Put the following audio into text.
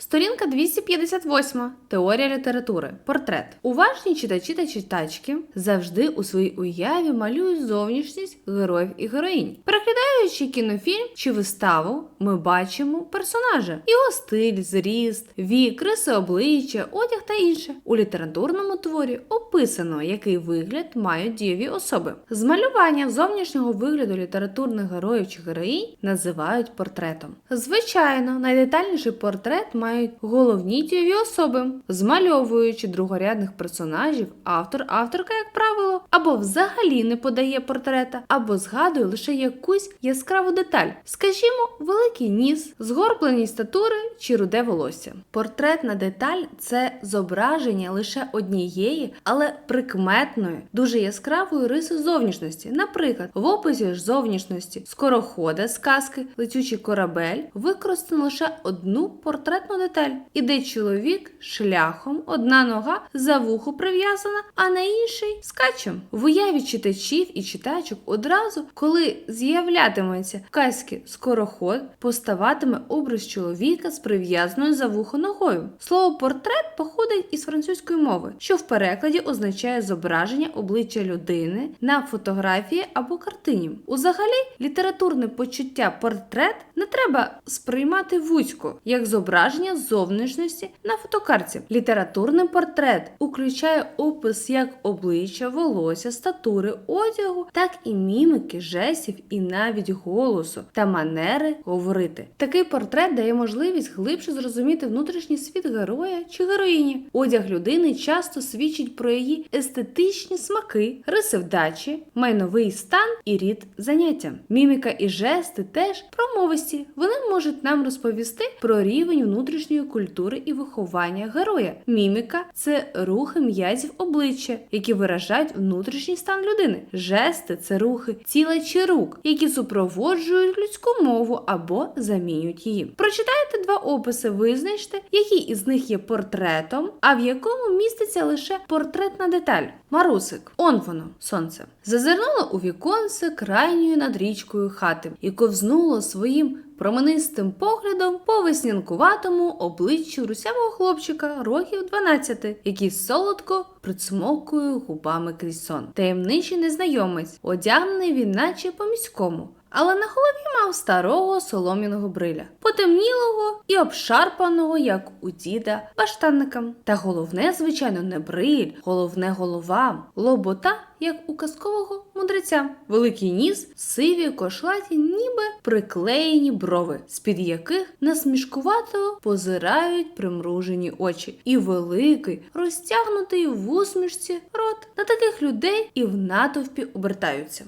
Сторінка 258. Теорія літератури. Портрет. Уважні читачі та читачки завжди у своїй уяві малюють зовнішність героїв і героїнь. Переглядаючи кінофільм чи виставу, ми бачимо персонажа, його стиль, зріст, вік, риси обличчя, одяг та інше. У літературному творі описано, який вигляд мають дієві особи. Змалювання зовнішнього вигляду літературних героїв чи героїнь називають портретом. Звичайно, найдетальніший портрет мають головні дієві особи, змальовуючи другорядних персонажів, автор, авторка, як правило, або взагалі не подає портрета, або згадує лише якусь яскраву деталь, скажімо, великий ніс, згорбленість статури чи руде волосся. Портретна деталь це зображення лише однієї, але прикметної, дуже яскравої риси зовнішності. Наприклад, в описі ж зовнішності скорохода з казки летючий корабель використано лише одну портретну деталь. Іде чоловік шляхом, одна нога за вухо прив'язана, а на інший скачем. В уяві читачів і читачок одразу, коли з'являтиметься в казці скороход, поставатиме образ чоловіка з прив'язаною за вухо ногою. Слово портрет походить із французької мови, що в перекладі означає зображення обличчя людини на фотографії або картині. Узагалі, літературне почуття портрет не треба сприймати вузько, як зображення зовнішності на фотокарті. Літературний портрет включає опис як обличчя, волосся, статури, одягу, так і мімики, жестів і навіть голосу та манери говорити. Такий портрет дає можливість глибше зрозуміти внутрішній світ героя чи героїні. Одяг людини часто свідчить про її естетичні смаки, риси вдачі, майновий стан і рід заняття. Міміка і жести теж промовисті. Вони можуть нам розповісти про рівень внутрішньої культури і виховання героя. Міміка це рухи м'язів обличчя, які виражають внутрішній стан людини. Жести це рухи тіла чи рук, які супроводжують людську мову або замінюють її. Прочитайте два описи, визначте, який із них є портретом, а в якому міститься лише портретна деталь. Марусик, он воно, сонце. Зазирнуло у віконце крайньою над річкою хати і ковзнуло своїм променистим поглядом по веснянкуватому обличчю русявого хлопчика років 12, який солодко прицмокує губами крізь сон. Таємничий незнайомець, одягнений він наче по міському. Але на голові мав старого солом'яного бриля, потемнілого і обшарпаного, як у діда, баштанника. Та головне, звичайно, не бриль, головне голова, лобота, як у казкового мудреця. Великий ніс, сиві, кошлаті, ніби приклеєні брови, з-під яких насмішкувато позирають примружені очі, і великий, розтягнутий в усмішці рот. На таких людей і в натовпі обертаються.